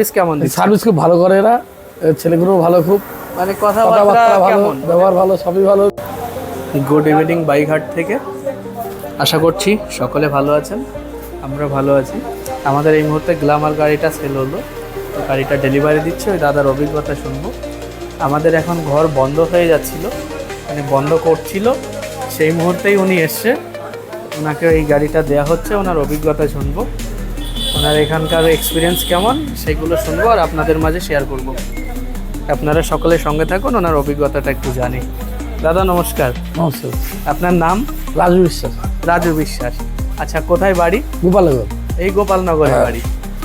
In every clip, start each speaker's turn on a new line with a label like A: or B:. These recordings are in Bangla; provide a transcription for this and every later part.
A: সার্ভিস কেমন দিচ্ছে?
B: সার্ভিস খুব ভালো করে এরা। ছেলেগুলো ভালো খুব।
A: মানে কথাবার্তা
B: ভালো
A: কেমন?
B: ব্যবহার ভালো সবই ভালো।
A: গুড ইভিনিং বাইঘাট থেকে। আশা করছি সকলে ভালো আছেন আমরা ভালো আছি। আমাদের এই মুহূর্তে গ্লামার গাড়িটা সেল হলো। তো গাড়িটা ডেলিভারি দিচ্ছে ওই দাদার অভিজ্ঞতা শুনব। আমাদের এখন ঘর বন্ধ হয়ে যাচ্ছিল মানে বন্ধ করছিল। সেই মুহূর্তেই উনি এসছে। ওনাকে এই গাড়িটা দেওয়া হচ্ছে ওনার অভিজ্ঞতা শুনব। ওনার এখানকার এক্সপিরিয়েন্স কেমন? সেগুলো শুনব আর আপনাদের মাঝে শেয়ার করব। আপনারা সকলে সঙ্গে থাকুন ওনার অভিজ্ঞতাটা একটু জানি। দাদা নমস্কার।
B: নমস্কার।
A: আপনার নাম?
B: রাজু বিশ্বাস।
A: রাজু বিশ্বাস। আচ্ছা কোথায় বাড়ি?
B: গোপালনগর।
A: এই গোপালনগরে
B: হ্যাঁ।
A: বাড়ি।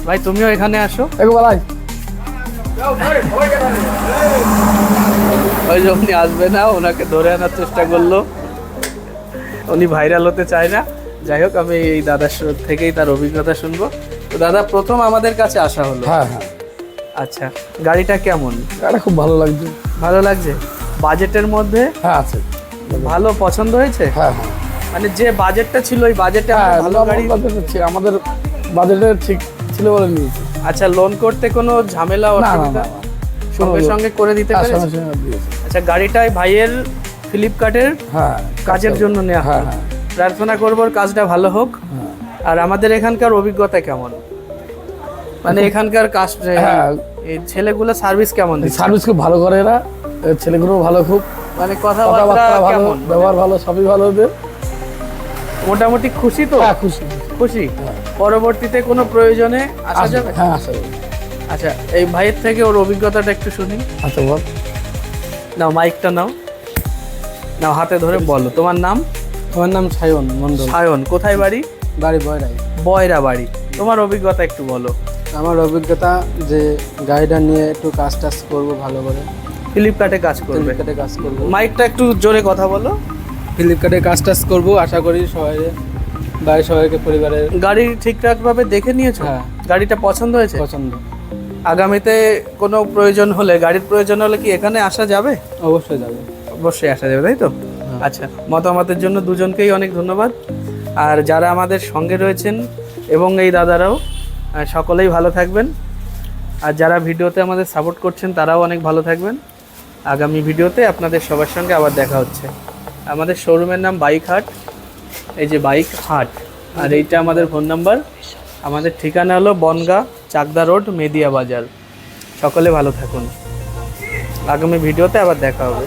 A: ভাই তুমিও এখানে আসো।
B: গোপাল।
A: ওই যে উনি আসবে না ওনাকে ধরে আনার চেষ্টা করল। উনি ভাইরাল হতে চায় না। যাই হোক আমি এই দাদার থেকেই তার অভিজ্ঞতা শুনব। তো দাদা প্রথম আমাদের কাছে আসা হলো।
B: হ্যাঁ হ্যাঁ।
A: আচ্ছা গাড়িটা কেমন?
B: এটা খুব ভালো লাগছে।
A: ভালো লাগছে? বাজেটের মধ্যে?
B: হ্যাঁ আছে।
A: ভালো পছন্দ হয়েছে?
B: হ্যাঁ হ্যাঁ।
A: মানে যে বাজেটটা ছিল ওই বাজেটে
B: হ্যাঁ
A: ভালো গাড়ি
B: আমাদের বাজেটে ঠিক ছিল বলে নিয়েছি।
A: আচ্ছা লোন করতে কোনো ঝামেলা অসুবিধা। সঙ্গে সঙ্গে করে দিতে
B: হ্যাঁ, দিয়েছি।
A: আচ্ছা গাড়িটাই ভাইয়ের ফ্লিপকার্টের
B: হ্যাঁ
A: কাজের জন্য নেওয়া
B: হ্যাঁ
A: হ্যাঁ। প্রার্থনা করব কাজটা ভালো হোক।
B: হ্যাঁ।
A: আর আমাদের এখানকার অভিজ্ঞতা কেমন? মানে এখানকার কাজ
B: হ্যাঁ।
A: এই ছেলেগুলো সার্ভিস কেমন
B: সার্ভিস খুব ভালো করে এরা। ছেলেগুলো ভালো খুব।
A: মানে কথাবার্তা
B: ভালো ব্যবহার ভালো সবই ভালো ওদের।
A: মোটামুটি খুশি তো?
B: হ্যাঁ খুশি।
A: খুশি? পরবর্তীতে কোনো প্রয়োজনে আসা যাবে?
B: হ্যাঁ আসবে
A: আচ্ছা এই ভাইয়ের থেকে ওর অভিজ্ঞতাটা একটু শুনি।
B: আচ্ছা বল।
A: নাও মাইকটা নাও। নাও হাতে ধরে বলো। তোমার নাম?
B: আমার নাম সায়ন মন্ডল
A: সায়ন কোথায় বাড়ি?
B: বাড়ি বয়রাই
A: বয়রা বাড়ি। তোমার অভিজ্ঞতা একটু বলো।
B: আমার অভিজ্ঞতা যে গাড়িটা নিয়ে একটু কাজ টাজ করব ভালো করে।
A: ফ্লিপকার্টে কাজ করবে।
B: ফ্লিপকার্টে কাজ করব।
A: মাইকটা একটু জোরে কথা বলো।
B: ফ্লিপকার্টে কাজ টাজ করব আশা করি সবাই বাড়ির সবাইকে পরিবারের
A: গাড়ি ঠিকঠাক ভাবে দেখে নিয়েছো?
B: হ্যাঁ।
A: গাড়িটা পছন্দ হয়েছে?
B: পছন্দ।
A: আগামীতে কোনো প্রয়োজন হলে গাড়ির প্রয়োজন হলে কি এখানে আসা যাবে?
B: অবশ্যই যাবে।
A: অবশ্যই আসা যাবে তাই তো? আচ্ছা মতামতের জন্য দুজনকেই অনেক ধন্যবাদ। আর যারা আমাদের সঙ্গে রয়েছেন এবং এই দাদারাও সকলেই ভালো থাকবেন। আর যারা ভিডিওতে আমাদের সাপোর্ট করছেন, তারাও অনেক ভালো থাকবেন। আগামী ভিডিওতে আপনাদের সবার সঙ্গে আবার দেখা হচ্ছে। আমাদের শোরুমের নাম বাইক হাট, এই যে বাইক হাট, আর এইটা আমাদের ফোন নাম্বার আমাদের ঠিকানা হলো বনগা, চাকদা রোড, মেদিয়া বাজার। সকলে ভালো থাকুন। আগামী ভিডিওতে আবার দেখা হবে।